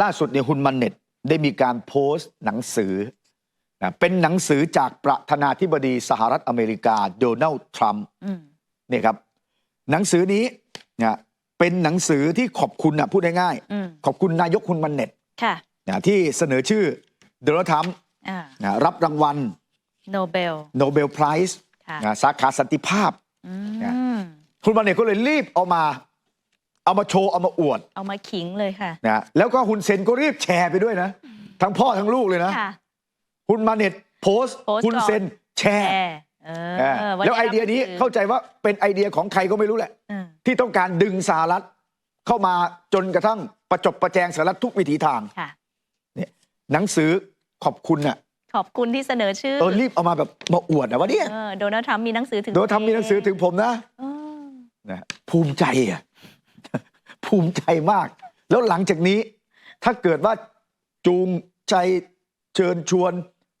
ล่าสุดเนี่ยฮุนมันเน็ตได้มีการโพสต์หนังสือนะเป็นหนังสือจากประธานาธิบดีสหรัฐอเมริกาโดนัลด์ทรัมป์อืมเนี่ยครับ หนังสือนี้นะเป็นหนังสือที่ขอบคุณนะพูดง่ายอืมๆขอบคุณนายกฮุนมันเน็ตค่ะนะที่เสนอชื่อโดนัลด์ทรัมป์อ่านะรับรางวัลโนเบลโนเบลไพรส์ค่ะนะสาขาสันติภาพอืนะมคุณมันเน็ตก็เลยรีบเอามา เอามาโชว์เอามาอวดเอามาขิงเลยค่ะนะแล้วก็ฮุนเซนก็รีบแชร์ไปด้วยนะ ทั้งพ่อทั้งลูกเลยนะค่ะคุณมาเน็ตโพสต์โพสต์คุณก่อน เซนแชแอร์ร์เอเอออแล้วไอเดียนี้เข้าใจว่าเป็นไอเดียของใครก็ไม่รู้แหละอืมที่ต้องการดึงสหรัฐเข้ามาจนกระทั่งประจบประแจงสหรัฐทุกวิถีทาง ค่ะ หนังสือขอบคุณน่ะขอบคุณที่เสนอชื่อเออรีบเอามาแบบมาอวดนะว่าเนี่ยเออโดนัลด์ทรัมป์มีหนังสือถึงโดยทำมีหนังสือถึงผมนะเออนะภูมิใจอะ ภูมิใจมาก แล้วหลังจากนี้ ถ้าเกิดว่าจูงใจเชิญชวน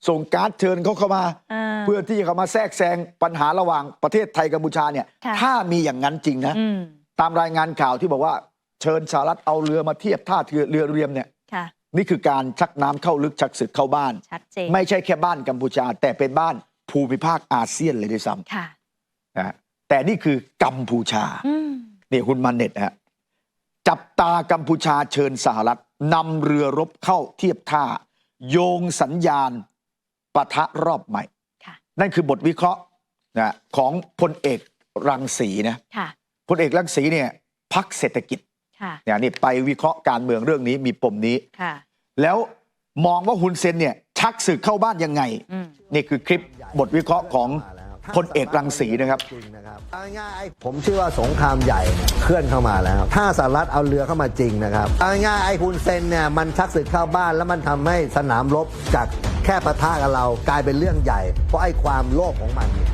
ส่งการ์ดเชิญเขาเข้ามา อ่า เพื่อที่จะเข้ามาแทรกแซงปัญหาระหว่างประเทศไทยกัมพูชาเนี่ย ค่ะ ถ้ามีอย่างนั้นจริงนะ อืมตามรายงานข่าวที่บอกว่า เชิญสหรัฐเอาเรือมาเทียบท่าเรือเรือเรียมเนี่ยค่ะ นี่คือการชักน้ำเข้าลึกชักศึกเข้าบ้าน ชัดเจนไม่ใช่แค่บ้านกัมพูชา แต่เป็นบ้านภูมิภาคอาเซียนเลยด้วยซ้ค่ะำนะแต่นี่คือกัมพูชาอืม นี่คุณมันเน็ตนะฮะ จับตากัมพูชาเชิญสหรัฐนำเรือรบเข้าเทียบท่า โยงสัญญาณปะทะรอบใหม่ค่ะนั่นคือบทวิเคราะห์นะของพลเอกรังสีนะค่ะพลเอกรังสีเนี่ยพักเศรษฐกิจค่ะเนี่ยนี่ไปวิเคราะห์การเมืองเรื่องนี้มีปมนี้ค่ะแล้วมองว่าฮุนเซนเนี่ยชักศึกเข้าบ้านยังไงอืมนี่คือคลิปบทวิเคราะห์ของ พลเอกรังสีนะครับจริงนะครับเอาง่ายๆผมเชื่อว่าสงครามใหญ่เคลื่อนเข้ามาแล้ว ถ้าสหรัฐเอาเรือเข้ามาจริงนะครับเอาง่ายๆไอ้คุณเซนเนี่ยมันชักศึกเข้าบ้านแล้วมันทำให้สนามรบจากแค่ปะทะกับเรากลายเป็นเรื่องใหญ่ เพราะไอ้ความโลภของมันเนี่ย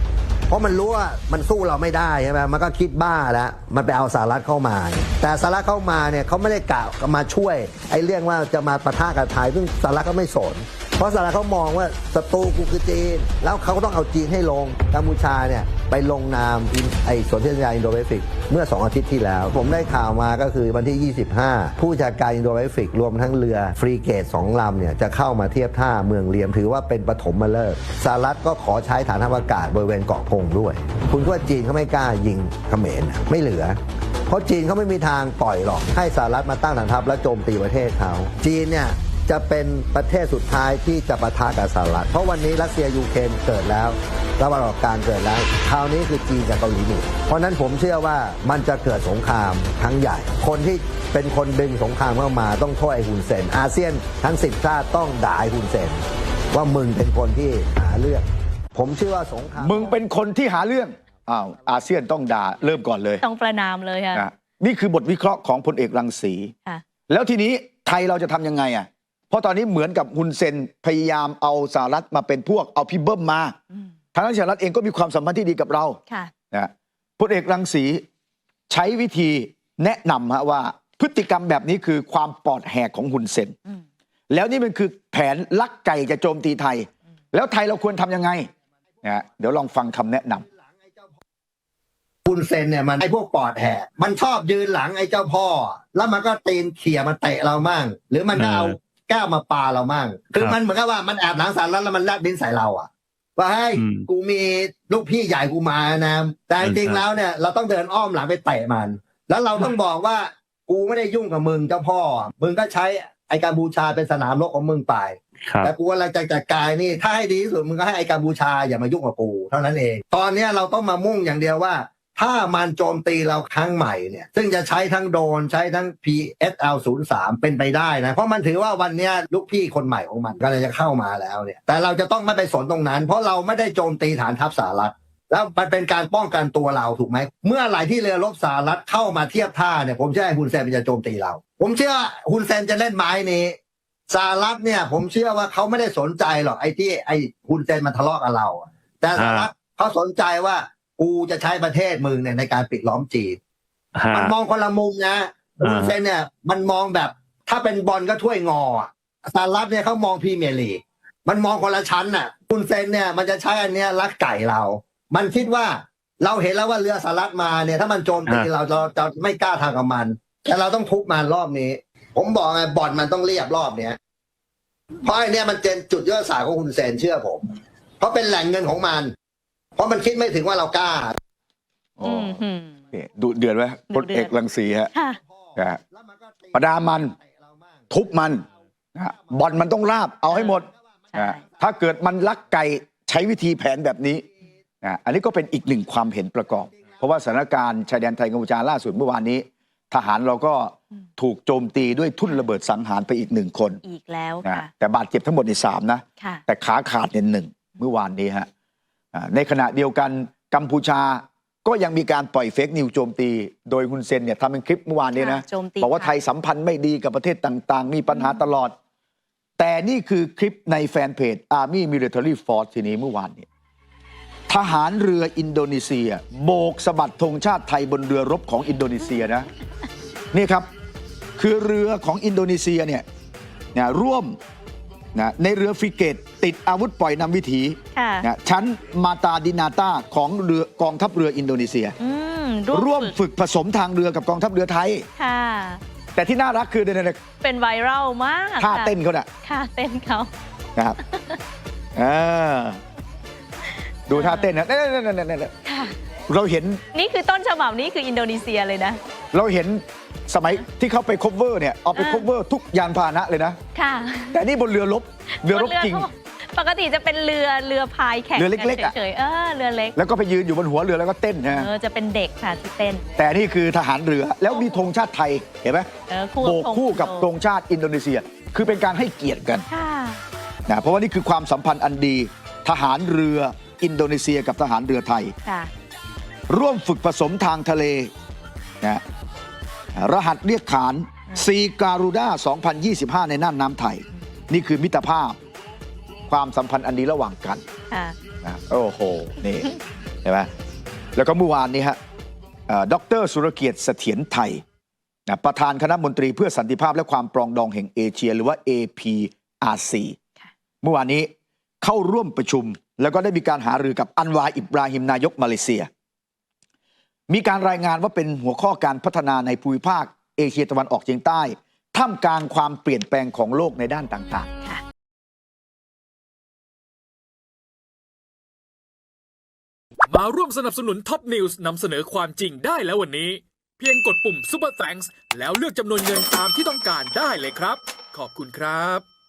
พราะมันรู้ว่ามันสู้เราไม่ได้ใช่ไหมมันก็คิดบ้าแล้ว มันไปเอาสหรัฐเข้ามา แต่สหรัฐเข้ามาเนี่ยเขาไม่ได้กล่าวมาช่วยไอ้เรื่องว่าจะมาประทะกับไทยซึ่งสหรัฐก็ไม่สน เพราะสหรัฐเขามองว่าศัตรูกูคือจีน แล้วเขาก็ต้องเอาจีนให้ลงกัมพูชาเนี่ยไปลงนามอินไอสนธิสัญญาอินโดแปซิฟิกเมื่อ 2 อาทิตย์ที่แล้ว ผมได้ข่าวมาก็คือวันที่ 25 ผู้จัดการอินโดแปซิฟิกรวมทั้งเรือฟรีเกตสองลำเนี่ยจะเข้ามาเทียบท่าเมืองเลียมถือว่าเป็นปฐมฤกษ์สหรัฐก็ขอใช้ฐานทัพอากาศบริเวณเกาะพงด้วย คุณว่าจีนเขาไม่กล้ายิงเขมรไม่เหลือเพราะจีนเขาไม่มีทางปล่อยหรอกให้สหรัฐมาตั้งฐานทัพและโจมตีประเทศเขาจีนเนี่ย จะเป็นประเทศสุดท้ายที่จะปะทะกับสหรัฐ เพราะวันนี้รัสเซียยูเครนเกิดแล้วระหว่างออกกลารเกิดแล้ว คราวนี้คือจีนกับเกาหลีเหนือเพราะฉะนั้นผมเชื่อว่ามันจะเกิดสงครามครั้งใหญ่ คนที่เป็นคนดึงสงครามเข้ามาต้องโทษไอ้ฮุนเซน อาเซียนทั้งสิบชาติต้องด่าไอ้ฮุนเซน ว่ามึงเป็นคนที่หาเรื่อง ผมเชื่อว่าสงครามมึงเป็นคนที่หาเรื่องอ้าวอาเซียนต้องด่าเริ่มก่อนเลย ต้องประนามเลยค่ะนะนี่คือบทวิเคราะห์ของพลเอกรังสีค่ะแล้วทีนี้ไทยเราจะทำยังไงอะ เพราะตอนนี้เหมือนกับฮุนเซนพยายามเอาสหรัฐมาเป็นพวกเอาพี่เบิ้มมาอืมทางด้านสหรัฐเองก็มีความสัมพันธ์ที่ดีกับเราค่ะนะพลเอกรังสีใช้วิธีแนะนำฮะว่าพฤติกรรมแบบนี้คือความปลอดแหกของฮุนเซนอืมแล้วนี่มันคือแผนลักไก่จะโจมตีไทย แล้วไทยเราควรทำยังไงนะเดี๋ยวลองฟังคำแนะนำคุณเซนเนี่ยมันไอ้พวกปอดแหกมันชอบยืนหลังไอ้เจ้าพ่อ แล้วมันก็ตีนเขี่ยมาเตะเรามั่ง หรือมันก็เอา แก้วมาปาเรามั่งคือครับมันเหมือนกับว่ามันแอบหลังสารแล้วแล้วมันแลบดินใส่เราอะว่าให้ยอืมกูมีลูกพี่ใหญ่กูมานะแต่จริงๆแล้วเนี่ย เราต้องเดินอ้อมหลังไปเตะมัน แล้วเราต้องบอกว่ากูไม่ได้ยุ่งกับมึงเจ้าพ่อ มึงก็ใช้ไอ้การบูชาเป็นสนามรบของมึงไปครับแต่กูอะไรจะจัดการนี่ถ้าให้ดีที่สุดมึงก็ให้ไอกัมพูชาอย่ามายุ่งกับกูเท่านั้นเอง ตอนเนี้ยเราต้องมามุ่งอย่างเดียวว่า ถ้ามันโจมตีเราครั้งใหม่เนี่ย ซึ่งจะใช้ทั้งโดนใช้ทั้ง PSL 0 3เป็นไปได้นะ เพราะมันถือว่าวันนี้ลูกพี่คนใหม่ของมันกำลังจะเข้ามาแล้วเนี่ย แต่เราจะต้องไม่ไปสนตรงนั้น เพราะเราไม่ได้โจมตีฐานทัพสหรัฐแล้วมันเป็นการป้องกันตัวเราถูกไหม เมื่อไหร่ที่เรือรบสหรัฐเข้ามาเทียบท่าเนี่ยผมเชื่อฮุนเซนมันจะโจมตีเรา ผมเชื่อฮุนเซนจะเล่นไม้นี้สหรัฐเนี่ยผมเชื่อว่าเขาไม่ได้สนใจหรอกไอ้ที่ไอ้ฮุนเซนมันทะเลาะกับเรา แต่สหรัฐเขาสนใจว่า กูจะใช้ประเทศมึงเนี่ยในการปิดล้อมจีนฮะมันมองคนละมุมนะอ่าฮุนเซนเนี่ย มันมองแบบ ถ้าเป็นบอลก็ถ้วยงออะสหรัฐเนี่ยเขามองพรีเมียร์ลีกมันมองคนละชั้นน่ะฮุนเซนเนี่ยมันจะใช้อันเนี้ยลักไก่เรา มันคิดว่าเราเห็นแล้วว่าเรือสหรัฐมาเนี่ย ถ้ามันโจมตีเราเราจะไม่กล้าทางกับมัน แต่เราต้องทุบมันรอบนี้ ผมบอกไงบ่อนมันต้องเรียบรอบเนี้ยเพราะไอ้เนี่ยมันเป็นจุดยุทธศาสตร์ของคุณเซนเชื่อผม เพราะเป็นแหล่งเงินของมัน เพราะมันคิดไม่ถึงว่าเรากล้าอืมหืมนี่ดุเดือดไหมพลเอกรังสีฮะ ค่ะ นะฮะประดามัน ทุบมันนะฮะบอลมันต้องราบเอาให้หมดใช่ นะฮะถ้าเกิดมันลักไก่ใช้วิธีแผนแบบนี้นะอันนี้ก็เป็นอีกหนึ่งความเห็นประกอบ เพราะว่าสถานการณ์ชายแดนไทยกัมพูชาล่าสุดเมื่อวานนี้ ทหารเราก็ถูกโจมตีด้วยทุ่นระเบิดสังหารไปอีกหนึ่งคนอีกแล้วนะค่ะ แต่บาดเจ็บทั้งหมดในสามนะ ค่ะ แต่ขาขาดเนี่ยหนึ่งเมื่อวานนี้ฮะอ่า ในขณะเดียวกันกัมพูชาก็ยังมีการปล่อยเฟกนิวโจมตี โดยฮุนเซนเนี่ยทำเป็นคลิปเมื่อวานนี้นะค่ะโจมตีบอกว่าค่ะไทยสัมพันธ์ไม่ดีกับประเทศต่าง ๆ มีปัญหาตลอด แต่นี่คือคลิปในแฟนเพจ Army Military Force ทีนี้เมื่อวานเนี่ยทหารเรืออินโดนีเซีย โบกสะบัดธงชาติไทยบนเรือรบของอินโดนีเซียนะนี่ครับ คือเรือของอินโดนีเซียเนี่ยนะร่วม นะในเรือฟริเกตติดอาวุธปล่อยนำวิถีค่ะนะชั้นมาตาดินาตาของเรือกองทัพเรืออินโดนีเซีย อืมร่วมฝึกผสมทางเรือกับกองทัพเรือไทย ค่ะ แต่ที่น่ารักคือเนี่ยเนี่ยเป็นไวรัลมากท่าค่ะเต้นเขาน่ะค่ะเต้นเขานะครับเออดูท่าเต้นนะเนี่ยเนี่ยเนี่ยเนี่ยเนี่ยค่ะ เราเห็นนี่คือต้นฉบับนี่คืออินโดนีเซียเลยนะ เราเห็น สมัยที่เขาไป cover เนี่ยเอาไปอ่า cover ทุกยานพาหนะเลยนะ ค่ะแต่นี่บนเรือรบเรือรบจริง ปกติจะเป็นเรือเรือพายแข่งเรือเล็กๆอะ เฉยๆเออเรือเล็ก แล้วก็ไปยืนอยู่บนหัวเรือแล้วก็เต้นนะเออจะเป็นเด็กค่ะที่เต้นแต่นี่คือทหารเรือแล้วมีธงชาติไทยเห็นไหมเออคู่โบกธงคู่กับโลธงชาติอินโดนีเซีย คือเป็นการให้เกียรติกัน ค่ะ นะเพราะว่านี่คือความสัมพันธ์อันดี ทหารเรืออินโดนีเซียกับทหารเรือไทย ค่ะ ร่วมฝึกผสมทางทะเลนะ รหัสเรียกขานซีการูด้า 2025 ในน่านน้ำไทย นี่คือมิตรภาพ ความสัมพันธ์อันดีระหว่างกันค่ะ นะโอ้โห นี่ เห็นไหมแล้วก็เมื่อวานนี้ฮะเอ่อดรสุรเกียรติเสถียรไทยนะประธานคณะมนตรีเพื่อสันติภาพและความปรองดองแห่งเอเชีย หรือว่า APRC ค่ะเมื่อวานนี้เข้าร่วมประชุม แล้วก็ได้มีการหารือกับอันวาอิบราฮิมนายกมาเลเซีย มีการรายงานว่าเป็นหัวข้อการพัฒนาในภูมิภาค เอเชียตะวันออกเฉียงใต้ ท่ามกลางความเปลี่ยนแปลงของโลกในด้านต่างๆมาร่วมสนับสนุนท็อปนิวส์นำเสนอความจริงได้แล้ววันนี้ เพียงกดปุ่ม Super Thanks แล้วเลือกจำนวนเงินตามที่ต้องการได้เลยครับ ขอบคุณครับ